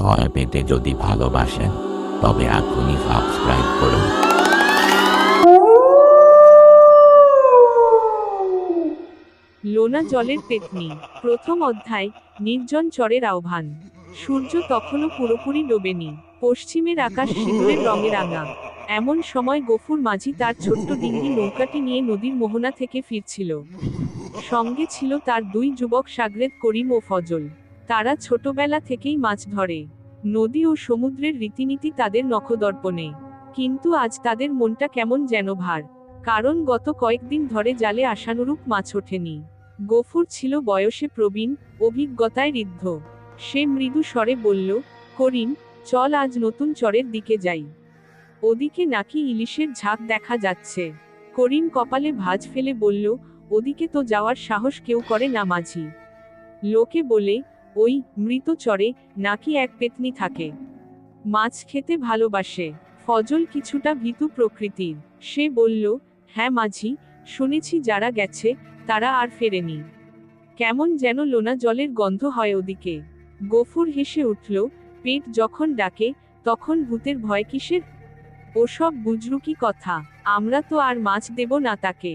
ভয় পেতে যদি ভালোবাসেন, তবে এখনই সাবস্ক্রাইব করুন। লোনা জলের পেতনি, প্রথম অধ্যায়, নির্জন চরের আহ্বান। সূর্য তখনও পুরোপুরি ডোবেনি, পশ্চিমের আকাশ সিঁদুরের রঙে রাঙা। এমন সময় গফুর মাঝি তার ছোট্ট ডিঙ্গি নৌকাটি নিয়ে নদীর মোহনা থেকে ফিরছিল। সঙ্গে ছিল তার দুই যুবক সাগরেদ করিম ও ফজল। তারা ছোটবেলা থেকেই মাছ ধরে। নদী ও সমুদ্রের রীতিনীতি তাদের নখদর্পণে। কিন্তু আজ তাদের মনটা কেমন যেন ভার। কারণ গত কয়েকদিন ধরে জালে আশানুরূপ মাছ ওঠেনি। গফুর ছিল বয়সে প্রবীণ, অভিজ্ঞতায় ঋদ্ধ। সে মৃদু স্বরে বলল, করিম, চল আজ নতুন চরের দিকে যাই। ওদিকে নাকি ইলিশের ঝাঁক দেখা যাচ্ছে। করিম কপালে ভাঁজ ফেলে বলল, ওদিকে তো যাওয়ার সাহস কেউ করে না মাঝি। লোকে বলে ওই মৃত চরে, নাকি এক পেতনি থাকে। মাছ খেতে ভালোবাসে, ফজল কিছুটা ভীতু প্রকৃতির। সে বলল হ্যাঁ মাঝি, শুনেছি যারা গেছে, তারা আর ফেরেনি। কেমন যেন লোনা জলের গন্ধ হয় ওদিকে। গফুর হেসে উঠল, পেট যখন ডাকে, তখন ভূতের ভয় কিসের? ওসব বুজরুকি কথা, আমরা তো আর মাছ দেব না তাকে।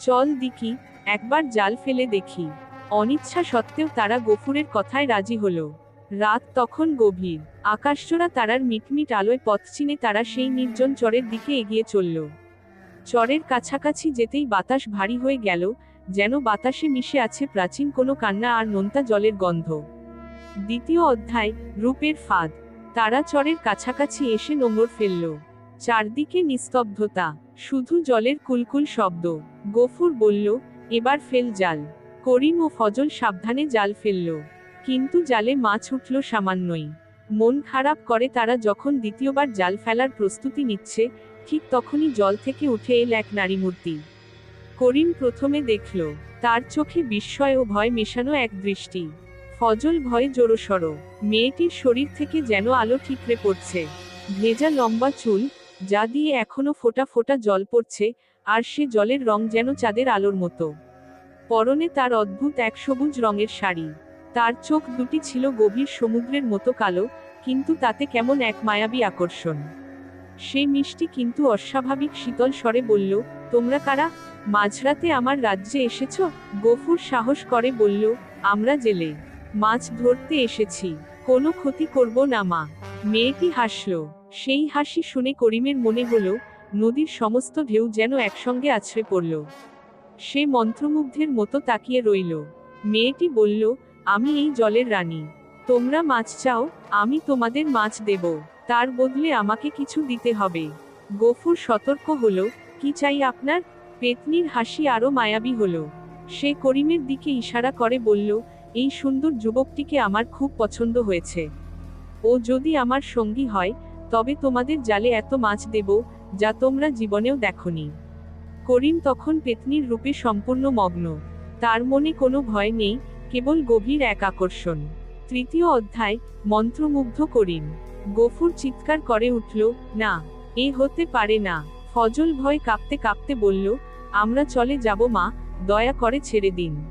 চল দিকি একবার জাল ফেলে দেখি। অনিচ্ছা সত্ত্বেও তারা গফুরের কথায় রাজি হলো। রাত তখন গভীর। আকাশচোরা তারার মিটমিট আলোয় পথ চিনে তারা সেই নির্জন চরের দিকে এগিয়ে চলল। চরের কাছাকাছি যেতেই বাতাস ভারী হয়ে গেল, যেন বাতাসে মিশে আছে প্রাচীন কোনো কান্না আর নোনতা জলের গন্ধ। দ্বিতীয় অধ্যায়, রূপের ফাঁদ। তারা চরের কাছাকাছি এসে নোংর ফেলল। চারদিকে নিস্তব্ধতা। শুধু জলের কুলকুল শব্দ। গফুর বলল, এবার ফেল জাল। করিম ও ফজল সাবধানে জাল ফেলল। কিন্তু জালে মাছ উঠল সামান্যই। মন খারাপ করে তারা যখন দ্বিতীয়বার জাল ফেলার প্রস্তুতি নিচ্ছে, ঠিক তখনই জল থেকে উঠে এল এক নারী মূর্তি করিম প্রথমে দেখল, তার চোখে বিস্ময় ও ভয় মেশানো এক দৃষ্টি। ফজল ভয়ে জোরসড়, মেয়েটির শরীর থেকে যেন আলো ঠিকরে পড়ছে। ভেজা লম্বা চুল, যা দিয়ে এখনও ফোটা ফোটা জল পড়ছে, আর সে জলের রং যেন চাঁদের আলোর মতো। পরনে তার অদ্ভুত এক সবুজ রঙের শাড়ি। তার চোখ দুটি ছিল গভীর সমুদ্রের মতো কালো, কিন্তু তাতে কেমন এক মায়াবী আকর্ষণ। সে মিষ্টি কিন্তু অস্বাভাবিক শীতল স্বরে বলল, তোমরা কারা? মাঝরাতে আমার রাজ্যে এসেছ? গফুর সাহস করে বলল, আমরা জেলে। মাছ ধরতে এসেছি। কোনো ক্ষতি করব না, মা। মেয়েটি হাসল। সেই হাসি শুনে করিমের মনে হলো, নদীর সমস্ত ঢেউ যেন একসঙ্গে আছড়ে পড়ল। সে মন্ত্রমুগ্ধের মতো তাকিয়ে রইল। মেয়েটি বলল, আমি এই জলের রানী। তোমরা মাছ চাও, আমি তোমাদের মাছ দেব। তার বদলে আমাকে কিছু দিতে হবে গফুর সতর্ক হলো, কি চাই আপনার পেতনির হাসি আরও মায়াবী হলো। সে করিমের দিকে ইশারা করে বলল, এই সুন্দর যুবকটিকে আমার খুব পছন্দ হয়েছে। ও যদি আমার সঙ্গী হয়, তবে তোমাদের জালে এত মাছ দেব, যা তোমরা জীবনেও দেখনি। করিম তখন পেতনির রূপে সম্পূর্ণ মগ্ন। তার মনে কোনো ভয় নেই, কেবল গভীর এক আকর্ষণ। তৃতীয় অধ্যায়, মন্ত্রমুগ্ধ করিম। গফুর চিৎকার করে উঠল, না, এ হতে পারে না। ফজল ভয় কাঁপতে কাঁপতে বলল, আমরা চলে যাব মা, দয়া করে ছেড়ে দিন।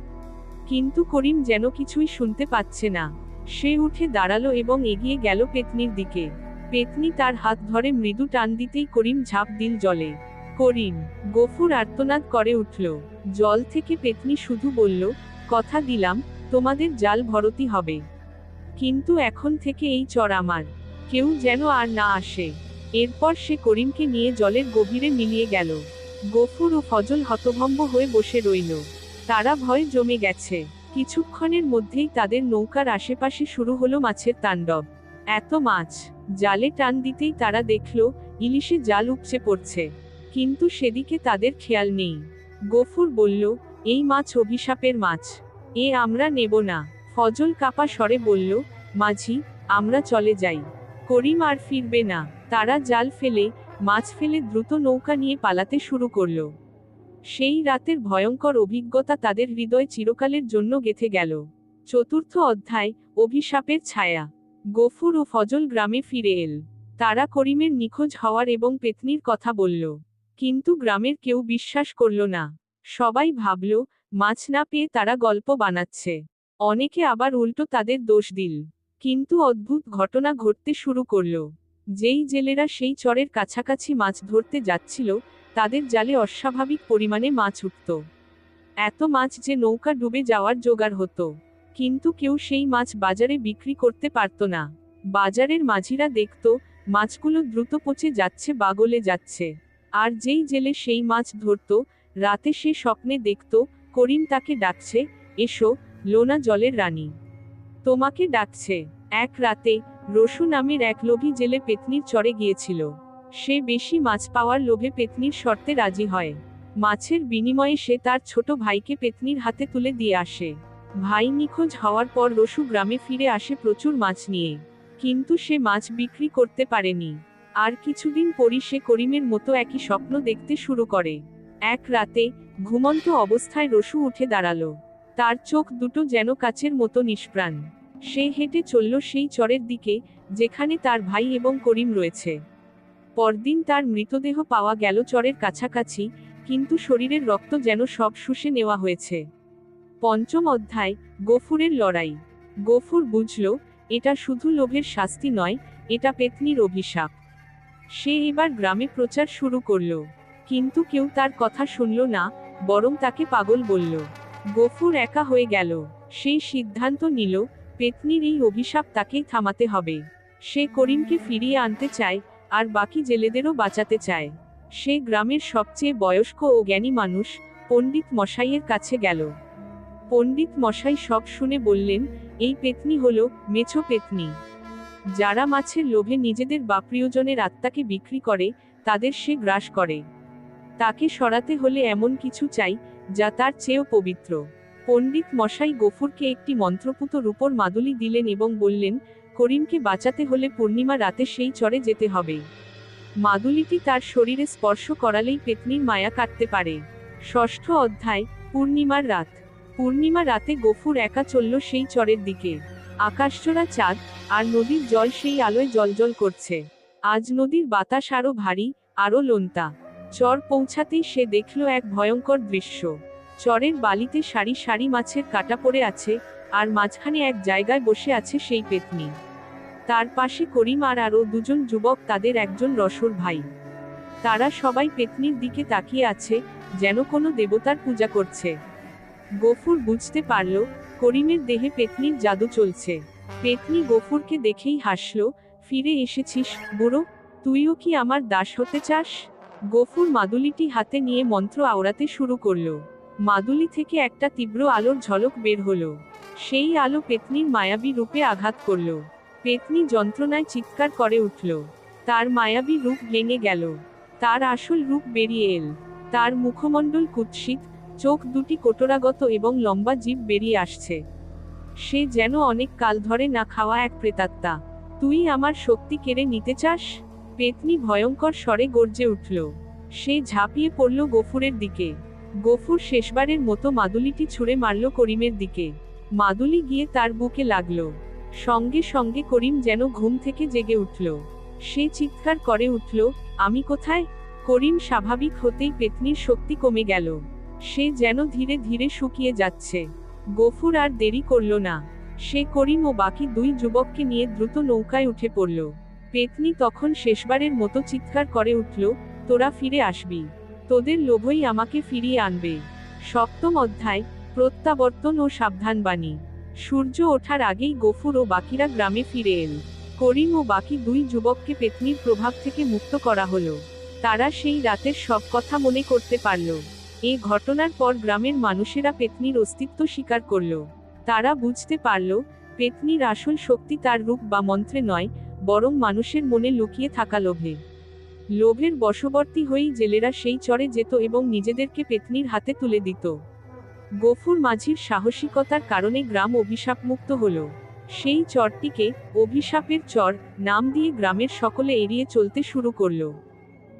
কিন্তু করিম যেন কিছুই শুনতে পাচ্ছে না। সে উঠে দাঁড়াল এবং এগিয়ে গেল পেতনির দিকে। পেতনি তার হাত ধরে মৃদু টান দিতেই করিম ঝাঁপ দিল জলে। করিম, গফুর আর্তনাদ করে উঠল। জল থেকে পেতনি শুধু বলল, কথা দিলাম, তোমাদের জাল ভরতি হবে। কিন্তু এখন থেকে এই চর আমার। কেউ যেন আর না আসে। এরপর সে করিমকে নিয়ে জলের গভীরে মিলিয়ে গেল। গফুর ও ফজল হতভম্ব হয়ে বসে রইল। তারা ভয় জমে গেছে। কিছুক্ষণের মধ্যেই তাদের নৌকার আশেপাশে শুরু হলো মাছের তাণ্ডব। এত মাছ, জালে টান দিতেই তারা দেখল, ইলিশে জাল উপচে পড়ছে। কিন্তু সেদিকে তাদের খেয়াল নেই। গফুর বলল, এই মাছ অভিশাপের মাছ। এ আমরা নেব না। ফজল কাপা স্বরে বলল, মাঝি, আমরা চলে যাই। করিম আর ফিরবে না। তারা জাল ফেলে, মাছ ফেলে দ্রুত নৌকা নিয়ে পালাতে শুরু করল। সেই রাতের ভয়ঙ্কর অভিজ্ঞতা তাদের হৃদয় চিরকালের জন্য গেথে গেল। চতুর্থ অধ্যায়, অভিশাপের ছায়া। গফুর ও ফজল গ্রামে ফিরে এল। তারা করিমের নিখোঁজ হওয়ার এবং পেতনির কথা বলল। কিন্তু গ্রামের কেউ বিশ্বাস করল না। সবাই ভাবল, মাছ না পেয়ে তারা গল্প বানাচ্ছে। অনেকে আবার উল্টো তাদের দোষ দিল। কিন্তু অদ্ভুত ঘটনা ঘটতে শুরু করল। যেই জেলেরা সেই চরের কাছাকাছি মাছ ধরতে যাচ্ছিল, তাদের জালে অস্বাভাবিক পরিমাণে মাছ উঠত। এত মাছ যে নৌকা ডুবে যাওয়ার জোগাড় হতো। কিন্তু কেউ সেই মাছ বাজারে বিক্রি করতে পারত না। বাজারের মাঝিরা দেখত, মাছগুলো দ্রুত পচে যাচ্ছে বা গলে যাচ্ছে। আর যেই জেলে সেই মাছ ধরত, রাতে সে স্বপ্নে দেখত, করিম তাকে ডাকছে, এসো, লোনা জলের রানী। তোমাকে ডাকছে। এক রাতে, রসু নামের এক লোভী জেলে পেতনির চরে গিয়েছিল। সে বেশি মাছ পাওয়ার লোভে পেতনির শর্তে রাজি হয়। মাছের বিনিময়ে সে তার ছোট ভাইকে পেতনির হাতে তুলে দিয়ে আসে। ভাই নিখোঁজ হওয়ার পর রসু গ্রামে ফিরে আসে প্রচুর মাছ নিয়ে। কিন্তু সে মাছ বিক্রি করতে পারেনি। আর কিছুদিন পরই সে করিমের মতো একই স্বপ্ন দেখতে শুরু করে। এক রাতে, ঘুমন্ত অবস্থায় রসু উঠে দাঁড়াল। তার চোখ দুটো যেন কাচের মতো নিষ্প্রাণ। সে হেঁটে চলল সেই চরের দিকে, যেখানে তার ভাই এবং করিম রয়েছে। পরদিন তার মৃতদেহ পাওয়া গেল চরের কাছাকাছি, কিন্তু শরীরের রক্ত যেন সব শুষে নেওয়া হয়েছে। পঞ্চম অধ্যায়, গফুরের লড়াই। গফুর বুঝল, এটা শুধু লোভের শাস্তি নয়, এটা পেতনির অভিশাপ। সে এবার গ্রামে প্রচার শুরু করল। কিন্তু কেউ তার কথা শুনল না, বরং তাকে পাগল বলল। গফুর একা হয়ে গেল। সেই সিদ্ধান্ত নিল, পেতনির এই অভিশাপ তাকেই থামাতে হবে। সে করিমকে ফিরিয়ে আনতে চায়, আর বাকি জেলেদেরও বাঁচাতে চায়। সে গ্রামের সবচেয়ে বয়স্ক ও জ্ঞানী মানুষ, পণ্ডিত মশাইয়ের কাছে গেল। পণ্ডিত মশাই সব শুনে বললেন, এই পেতনি হল মেছো পেতনি। যারা মাছের লোভে নিজেদের বা প্রিয়জনের আত্মাকে বিক্রি করে, তাদের সে গ্রাস করে। তাকে সরাতে হলে এমন কিছু চাই, যা তার চেয়েও পবিত্র। পণ্ডিত মশাই গফুরকে একটি মন্ত্রপুত রূপর মাদুলি দিলেন এবং বললেন, করিমকে বাঁচাতে হলে পূর্ণিমা রাতে সেই চরে যেতে হবে। মাদুলিটি তার শরীরে স্পর্শ করালেই পেতনির মায়া কাটতে পারে। ষষ্ঠ অধ্যায়, পূর্ণিমার রাত। পূর্ণিমা রাতে গফুর একা চলল সেই চরের দিকে। আকাশচোরা চাঁদ আর নদীর জল সেই আলোয় জলজল করছে। আজ নদীর বাতাস আরও ভারী, আরও লোন্তা। চর পৌঁছাতেই সে দেখল এক ভয়ঙ্কর দৃশ্য। চরের বালিতে সারি সারি মাছের কাটা পড়ে আছে আর মাঝখানে এক জায়গায় বসে আছে সেই পেতনি। তার পাশে করিম আর আরও দুজন যুবক, তাদের একজন রসর ভাই। তারা সবাই পেতনির দিকে তাকিয়ে আছে, যেন কোনো দেবতার পূজা করছে। গফুর বুঝতে পারল করিমের দেহে পেতনির জাদু চলছে। পেতনি গফুরকে দেখেই হাসল, ফিরে এসেছিস, বুড়ো, তুইও কি আমার দাস হতে চাস? গফুর মাদুলিটি হাতে নিয়ে মন্ত্র আওড়াতে শুরু করল। মাদুলি থেকে একটা তীব্র আলোর ঝলক বের হলো। সেই আলো পেতনির মায়াবী রূপে আঘাত করল। পেতনি যন্ত্রণায় চিৎকার করে উঠল। তার মায়াবী রূপ ভেঙে গেল। তার আসল রূপ বেরিয়ে এল। তার মুখমণ্ডল কুৎসিত। চোখ দুটি কোটরাগত এবং লম্বা জীব বেরিয়ে আসছে। সে যেন অনেক কাল ধরে না খাওয়া এক প্রেতাত্মা। তুই আমার শক্তি কেড়ে নিতে চাস? পেতনি ভয়ঙ্কর স্বরে গর্জে উঠল। সে ঝাঁপিয়ে পড়ল গফুরের দিকে। গফুর শেষবারের মতো মাদুলিটি ছুঁড়ে মারল করিমের দিকে। মাদুলি গিয়ে তার বুকে লাগল। সঙ্গে সঙ্গে করিম যেন ঘুম থেকে জেগে উঠল। সে চিৎকার করে উঠল, আমি কোথায়? করিম স্বাভাবিক হতেই পেতনির শক্তি কমে গেল। সে যেন ধীরে ধীরে শুকিয়ে যাচ্ছে। গফুর আর দেরি করল না। সে করিম ও বাকি দুই যুবককে নিয়ে দ্রুত নৌকায় উঠে পড়ল। পেতনি তখন শেষবারের মতো চিৎকার করে উঠল, তোরা ফিরে আসবি। তোদের লোভই আমাকে ফিরিয়ে আনবে। সপ্তম অধ্যায়, প্রত্যাবর্তন ও সাবধানবাণী। সূর্য ওঠার আগেই গফুর ও বাকিরা গ্রামে ফিরে এল। করিম ও বাকি দুই যুবককে পেতনির প্রভাব থেকে মুক্ত করা হলো। তারা সেই রাতের সব কথা মনে করতে পারল। এ ঘটনার পর গ্রামের মানুষেরা পেতনির অস্তিত্ব স্বীকার করল। তারা বুঝতে পারল, পেতনির আসল শক্তি তার রূপ বা মন্ত্রে নয়, বরং মানুষের মনে লুকিয়ে থাকা লোভে। লোভের বশবর্তী হয়েই জেলেরা সেই চরে যেত এবং নিজেদেরকে পেতনির হাতে তুলে দিত। গফুর মাঝির সাহসিকতার কারণে গ্রাম অভিশাপমুক্ত হল। সেই চরটিকে অভিশাপের চর নাম দিয়ে গ্রামের সকলে এড়িয়ে চলতে শুরু করল।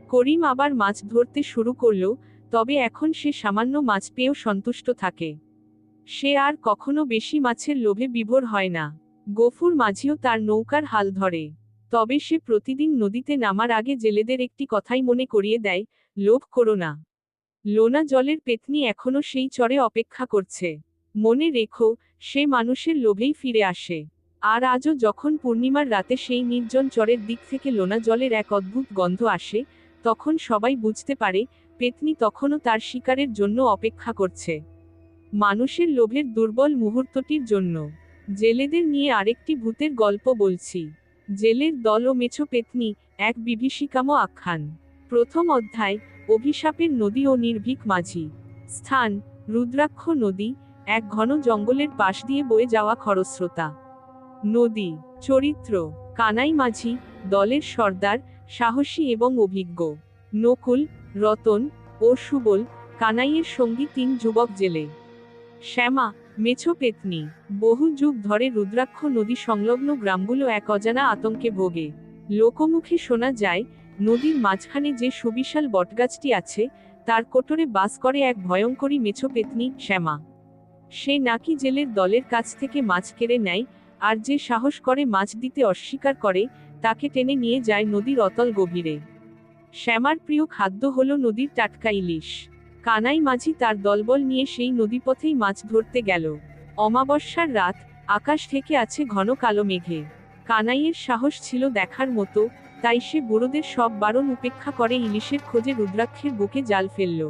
করিম আবার মাছ ধরতে শুরু করল তবে এখন সে সামান্য মাছ পেয়েও সন্তুষ্ট থাকে। সে আর কখনো বেশি মাছের লোভে বিভোর হয় না। গফুর মাঝিও তার নৌকার হাল ধরে। তবে সে প্রতিদিন নদীতে নামার আগে জেলেদের একটি কথাই মনে করিয়ে দেয়, লোভ করো না। লোনা জলের পেতনি এখনও সেই চরে অপেক্ষা করছে। মনে রেখো, সে মানুষের লোভেই ফিরে আসে। আর আজও যখন পূর্ণিমার রাতে সেই নির্জন চরের দিক থেকে লোনা জলের এক অদ্ভুত গন্ধ আসে, তখন সবাই বুঝতে পারে পেতনি তখনও তার শিকারের জন্য অপেক্ষা করছে। মানুষের লোভের দুর্বল মুহূর্তটির জন্য। জেলেদের নিয়ে আরেকটি ভূতের গল্প বলছি। জেলের দল ও মেছো পেতনি, এক বিভীষিকাম আখ্যান। প্রথম অধ্যায়, অভিশাপের নদী ও নির্ভীক মাঝি। স্থান, রুদ্রাক্ষ নদী, এক ঘন জঙ্গলের পাশ দিয়ে বয়ে যাওয়া খরস্রোতা। নদী, চরিত্র, কানাই মাঝি, দলের সর্দার, সাহসী এবং অভিজ্ঞ। নকুল রতন ও সুবল কানাইয়ের সঙ্গী তিন যুবক জেলে। শ্যামা, মেছো পেতনি, বহু যুগ ধরে রুদ্রাক্ষ নদী সংলগ্ন গ্রামগুলো এক অজানা আতঙ্কে ভোগে। লোকমুখে শোনা যায়, নদীর মাঝখানে যে সুবিশাল বটগাছটি আছে, তার কোটরে বাস করে এক ভয়ঙ্করী মেছো পেতনি, শ্যামা। সে নাকি জেলের দলের কাছ থেকে মাছ কেড়ে নেয়, আর যে সাহস করে মাছ দিতে অস্বীকার করে, তাকে টেনে নিয়ে যায় নদীর অতল গভীরে। শ্যামার প্রিয় খাদ্য হল নদীর টাটকা ইলিশ। কানাই মাঝি তার দলবল নিয়ে সেই নদীপথেই মাছ ধরতে গেল। অমাবস্যার রাত, আকাশ থেকে আছে ঘন কালো মেঘে। কানাইয়ের সাহস ছিল দেখার মতো, তাই সে বুড়োদের সব বারণ উপেক্ষা করে ইলিশের খোঁজে রুদ্রাক্ষের বুকে জাল ফেলল।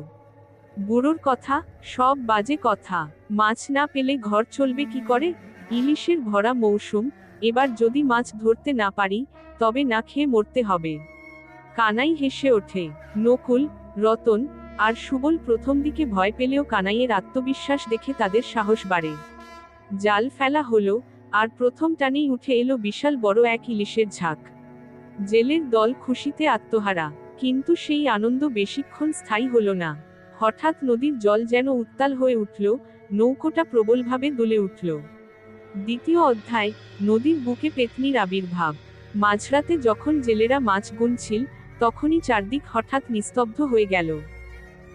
বুড়োর কথা, সব বাজে কথা, মাছ না পেলে ঘর চলবে কি করে? ইলিশের ভরা মৌসুম, এবার যদি মাছ ধরতে না পারি, তবে না খেয়ে মরতে হবে। কানাই হেসে ওঠে, নকুল, রতন, আর সুবল প্রথম দিকে ভয় পেলেও কানাইয়ের আত্মবিশ্বাস দেখে তাদের সাহস বাড়ে। জাল ফেলা হলো, আর প্রথম টানেই উঠে এলো বিশাল বড় এক ইলিশের ঝাঁক। জেলের দল খুশিতে আত্মহারা, কিন্তু সেই আনন্দ বেশিক্ষণ স্থায়ী হলো না। হঠাৎ নদীর জল যেন উত্তাল হয়ে উঠল, নৌকোটা প্রবলভাবে দুলে উঠল। দ্বিতীয় অধ্যায়, নদীর বুকে পেতনির আবির্ভাব। মাঝরাতে যখন জেলেরা মাছ গুনছিল তখনই চারদিক হঠাৎ নিস্তব্ধ হয়ে গেল।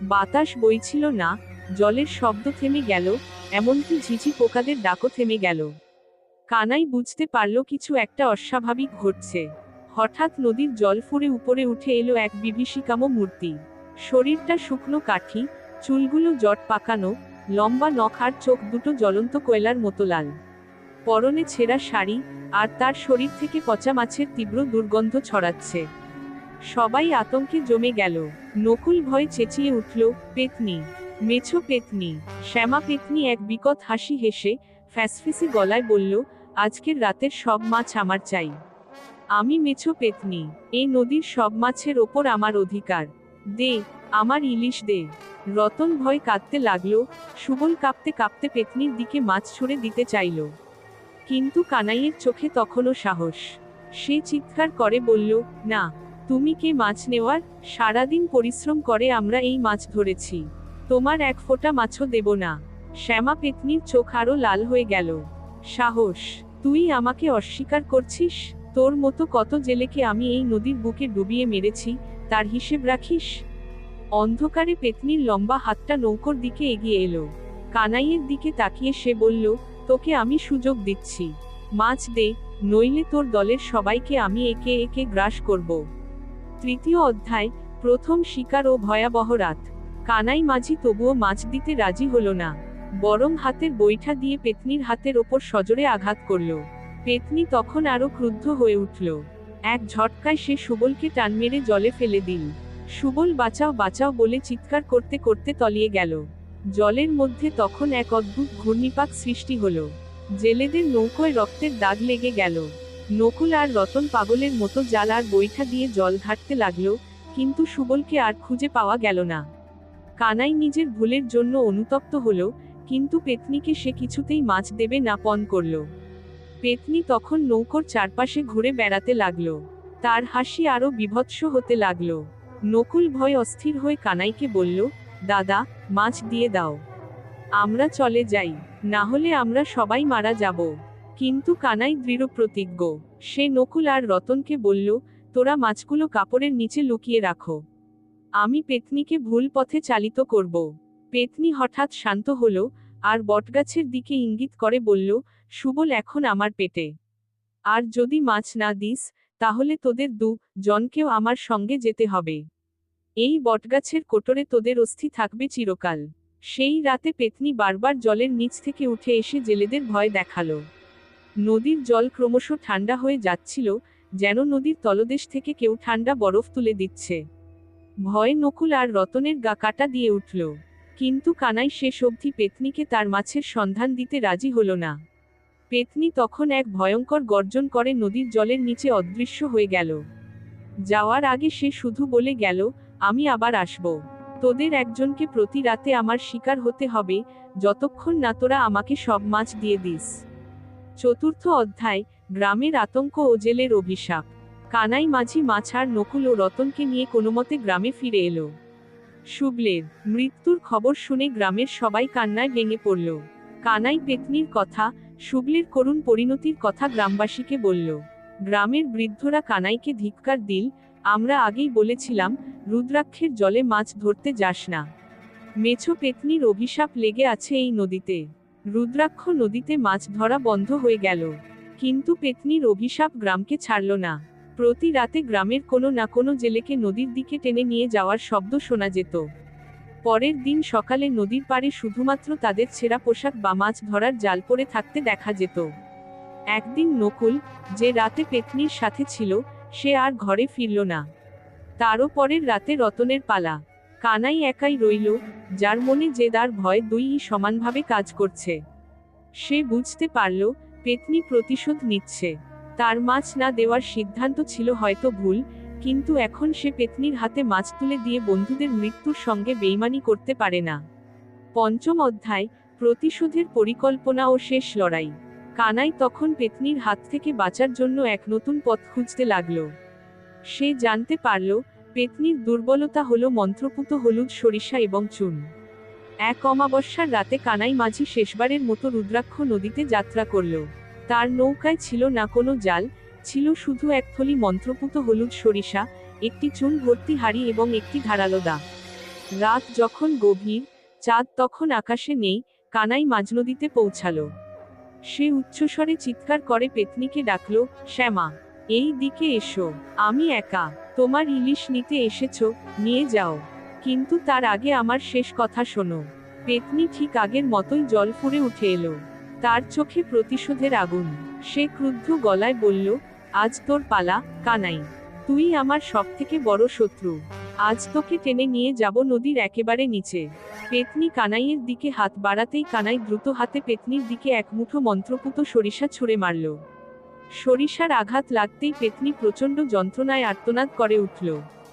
বাতাস বইছিল না, জলের শব্দ থেমে গেল, এমনকি ঝিঝি পোকাদের ডাকও থেমে গেল। কানাই বুঝতে পারল কিছু একটা অস্বাভাবিক ঘটছে। হঠাৎ নদীর জল ফুরে উপরে উঠে এলো এক বিভীষিকাম মূর্তি। শরীরটা শুকনো কাঠি, চুলগুলো জট পাকানো, লম্বা নখ আর চোখ দুটো জ্বলন্ত কয়লার মতো লাল। পরনে ছেঁড়া শাড়ি, আর তার শরীর থেকে পচা মাছের তীব্র দুর্গন্ধ ছড়াচ্ছে। সবাই আতঙ্কে জমে গেল। নকুল ভয় চেঁচিয়ে উঠল, পেতনি, মেছো পেতনি। শ্যামা পেতনি এক বিকট হাসি হেসে ফ্যাসফিসে গলায় বলল, আজকের রাতের সব মাছ আমার চাই। আমি মেছো পেতনি, এই নদীর সব মাছের ওপর আমার অধিকার। দে, আমার ইলিশ দে। রতন ভয় কাঁদতে লাগল, সুবল কাঁপতে কাঁপতে পেতনির দিকে মাছ ছুঁড়ে দিতে চাইল। কিন্তু কানাইয়ের চোখে তখনও সাহস। সে চিৎকার করে বলল, না তুমি কে মাছ নেওয়ার? সারাদিন পরিশ্রম করে আমরা এই মাছ ধরেছি। তোমার এক ফোঁটা মাছও দেব না। শ্যামা পেতনির চোখ আরও লাল হয়ে গেল। সাহস, তুই আমাকে অস্বীকার করছিস? তোর মতো কত জেলেকে আমি এই নদীর বুকে ডুবিয়ে মেরেছি, তার হিসেব রাখিস? অন্ধকারে পেতনির লম্বা হাতটা নৌকোর দিকে এগিয়ে এলো। কানাইয়ের দিকে তাকিয়ে সে বলল, তোকে আমি সুযোগ দিচ্ছি। মাছ দে, নইলে তোর দলের সবাইকে আমি একে একে গ্রাস করব। তৃতীয় অধ্যায়, প্রথম শিকার ও ভয়াবহ রাত। কানাই মাঝি তবুও মাছ দিতে রাজি হল না। বরং হাতের বৈঠা দিয়ে পেতনির হাতের ওপর সজোরে আঘাত করল। পেতনি তখন আরও ক্রুদ্ধ হয়ে উঠল। এক ঝটকায় সে সুবলকে টান মেরে জলে ফেলে দিল। সুবল, বাঁচাও বাঁচাও বলে চিৎকার করতে করতে তলিয়ে গেল। জলের মধ্যে তখন এক অদ্ভুত ঘূর্ণিপাক সৃষ্টি হলো। জেলেদের নৌকোয় রক্তের দাগ লেগে গেল। নকুল আর রতন পাগলের মতো জাল আর বৈঠা দিয়ে জল ঘাটতে লাগল, কিন্তু সুবলকে আর খুঁজে পাওয়া গেল না। কানাই নিজের ভুলের জন্য অনুতপ্ত হল, কিন্তু পেতনিকে সে কিছুতেই মাছ দেবে না পণ করল। পেতনি তখন নৌকোর চারপাশে ঘুরে বেড়াতে লাগল। তার হাসি আরও বিভৎস হতে লাগল। নকুল ভয় অস্থির হয়ে কানাইকে বলল, দাদা, মাছ দিয়ে দাও। আমরা চলে যাই, না হলে আমরা সবাই মারা যাব। কিন্তু কানাই দৃঢ় প্রতিজ্ঞ। সে নকুল আর রতনকে বলল, তোরা মাছগুলো কাপড়ের নিচে লুকিয়ে রাখো। আমি পেতনিকে ভুল পথে চালিত করব পেতনি হঠাৎ শান্ত হল আর বটগাছের দিকে ইঙ্গিত করে বলল, সুবল, এখন আমার পেটে। আর যদি মাছ না দিস, তাহলে তোদের দু জনকেও আমার সঙ্গে যেতে হবে। এই বটগাছের কোটরে তোদের অস্থি থাকবে চিরকাল। সেই রাতে পেতনি বারবার জলের নিচ থেকে উঠে এসে জেলেদের ভয় দেখাল। নদীর জল ক্রমশ ঠান্ডা হয়ে যাচ্ছিল, যেন নদীর তলদেশ থেকে কেউ ঠান্ডা বরফ তুলে দিচ্ছে। ভয়ে নকুল আর রতনের গা কাটা দিয়ে উঠল। কিন্তু কানাই শেষ অবধি পেতনিকে তার মাছের সন্ধান দিতে রাজি হল না। পেতনি তখন এক ভয়ঙ্কর গর্জন করে নদীর জলের নিচে অদৃশ্য হয়ে গেল। যাওয়ার আগে সে শুধু বলে গেল, আমি আবার আসব। তোদের একজনকে প্রতি রাতে আমার শিকার হতে হবে, যতক্ষণ না তোরা আমাকে সব মাছ দিয়ে দিস। চতুর্থ অধ্যায়, গ্রামের আতঙ্ক ও জেলের অভিশাপ। কানাই মাঝি মাছ আর নকুল ও রতনকে নিয়ে কোনোমতে গ্রামে ফিরে এলো। শুভলের মৃত্যুর খবর শুনে গ্রামের সবাই কান্নায় ভেঙে পড়ল। কানাই পেতনির কথা, শুভলের করুণ পরিণতির কথা গ্রামবাসীকে বলল। গ্রামের বৃদ্ধরা কানাইকে ধিক্কার দিল, আমরা আগেই বলেছিলাম, রুদ্রাক্ষের জলে মাছ ধরতে যাস না। মেছো পেতনির অভিশাপ লেগে আছে এই নদীতে। রুদ্রাক্ষ নদীতে মাছ ধরা বন্ধ হয়ে গেল। কিন্তু পেতনির অভিশাপ গ্রামকে ছাড়ল না। প্রতি রাতে গ্রামের কোনো না কোনো জেলেকে নদীর দিকে টেনে নিয়ে যাওয়ার শব্দ শোনা যেত। পরের দিন সকালে নদীর পাড়ে শুধুমাত্র তাদের ছেঁড়া পোশাক বা মাছ ধরার জাল পরে থাকতে দেখা যেত। একদিন নকুল, যে রাতে পেতনির সাথে ছিল, সে আর ঘরে ফিরল না। তারও পরের রাতে রতনের পালা। কানাই একাই রইল, যার মনে জেদার ভয় দুইই সমানভাবে কাজ করছে। সে বুঝতে পারল, পেতনি প্রতিশোধ নিচ্ছে। তার মাছ না দেওয়ার সিদ্ধান্ত ছিল হয়তো ভুল, কিন্তু এখন সে পেতনির হাতে মাছ তুলে দিয়ে বন্ধুদের মৃত্যুর সঙ্গে বেইমানি করতে পারে না। পঞ্চম অধ্যায়, প্রতিশোধের পরিকল্পনা ও শেষ লড়াই। কানাই তখন পেতনির হাত থেকে বাঁচার জন্য এক নতুন পথ খুঁজতে লাগল। সে জানতে পারল পেতনির দুর্বলতা হলো মন্ত্রপুত হলুদ সরিষা এবং চুন এক অমাবস্যার রাতে কানাই মাঝি শেষবারের মতো রুদ্রাক্ষ নদীতে যাত্রা করল। তার নৌকায় ছিল না কোনো জাল, ছিল শুধু এক থলি মন্ত্রপুত হলুদ সরিষা, একটি চুন ভর্তি হাড়ি এবং একটি ধারালো দা। রাত যখন গভীর, চাঁদ তখন আকাশে নেই, কানাই মাঝনদীতে পৌঁছালো। সে উচ্চস্বরে চিৎকার করে পেতনিকে ডাকল, শ্যামা। এই দিকে এসো, আমি একা, তোমার ইলিশ নিতে এসেছ, নিয়ে যাও। কিন্তু তার আগে আমার শেষ কথা শোনো। পেতনি ঠিক আগের মতোই জল ফুরে উঠে এলো। তার চোখে প্রতিশোধের আগুন। সে ক্রুদ্ধ গলায় বলল, আজ তোর পালা, কানাই। তুই আমার সবথেকে বড় শত্রু। আজ তোকে টেনে নিয়ে যাব নদীর একেবারে নিচে। পেতনি কানাইয়ের দিকে হাত বাড়াতেই কানাই দ্রুত হাতে পেতনির দিকে এক মুঠো মন্ত্রপুত সরিষা ছুঁড়ে মারল। সরিষার আঘাত লাগতেই পেতনি প্রচণ্ড যন্ত্রণায় আর্তনাদ করে উঠল।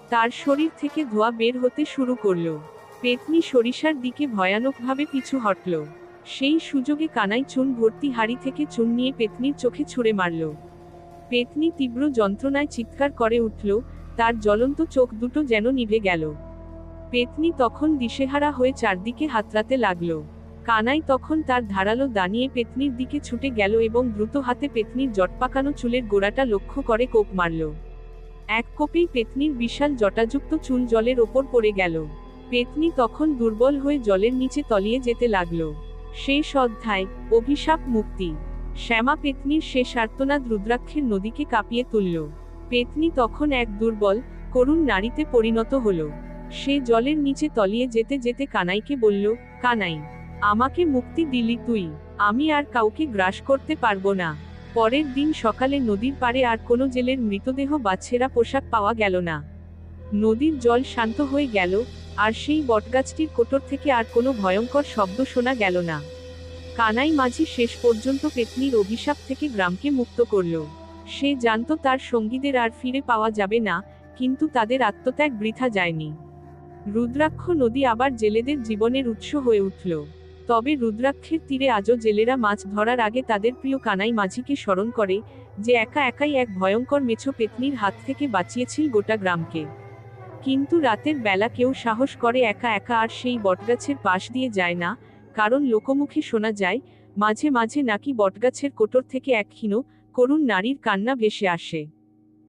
তার শরীর থেকে ধোয়া বের হতে শুরু করল। পেতনি সরিষার দিকে ভয়ানকভাবে পিছু হটল। সেই সুযোগে কানাই চুন ভর্তি হাড়ি থেকে চুন নিয়ে পেতনির চোখে ছুঁড়ে মারল। পেতনি তীব্র যন্ত্রণায় চিৎকার করে উঠল, তার জ্বলন্ত চোখ দুটো যেন নিভে গেল। পেতনি তখন দিশেহারা হয়ে চারদিকে হাতড়াতে লাগল। কানাই তখন তার ধারালো দানিয়ে পেতনির দিকে ছুটে গেল এবং দ্রুত হাতে পেতনির জটপাকানো চুলের গোড়াটা লক্ষ্য করে কোপ মারল। এক কোপেই পেতনির বিশাল জটাযুক্ত চুল জলের ওপর পড়ে গেল। পেতনি তখন দুর্বল হয়ে জলের নিচে তলিয়ে যেতে লাগল। শেষ অধ্যায়, অভিশাপ মুক্তি। শ্যামা পেতনির শেষ আর্তনাদ রুদ্রাক্ষের নদীকে কাঁপিয়ে তুলল। পেতনি তখন এক দুর্বল, করুণ নারীতে পরিণত হল। সে জলের নিচে তলিয়ে যেতে যেতে কানাইকে বলল, কানাই আমাকে মুক্তি দিলি তুই। আমি আর কাউকে গ্রাস করতে পারব না। পরের দিন সকালে নদীর পাড়ে আর কোনো জেলের মৃতদেহ বা ছেঁড়া পোশাক পাওয়া গেল না। নদীর জল শান্ত হয়ে গেল, আর সেই বটগাছটির কোটর থেকে আর কোনো ভয়ঙ্কর শব্দ শোনা গেল না। কানাই মাঝি শেষ পর্যন্ত পেতনির অভিশাপ থেকে গ্রামকে মুক্ত করল। সে জানত তার সঙ্গীদের আর ফিরে পাওয়া যাবে না, কিন্তু তাদের আত্মত্যাগ বৃথা যায়নি। রুদ্রাক্ষ নদী আবার জেলেদের জীবনের উৎস হয়ে উঠল। তবে রুদ্রাক্ষের তীরে আজও জেলেরা মাছ ধরার আগে তাদের প্রিয় কানাই মাঝিকে স্মরণ করে যে একা একাই এক ভয়ঙ্কর মেছো পেতনির হাত থেকে বাঁচিয়েছিল গোটা গ্রামকে। কিন্তু রাতের বেলা কেউ সাহস করে একা একা আর সেই বটগাছের পাশ দিয়ে যায় না, কারণ লোকমুখে শোনা যায়, মাঝে মাঝে নাকি বটগাছের কোটর থেকে এক ক্ষীণ, করুণ নারীর কান্না ভেসে আসে।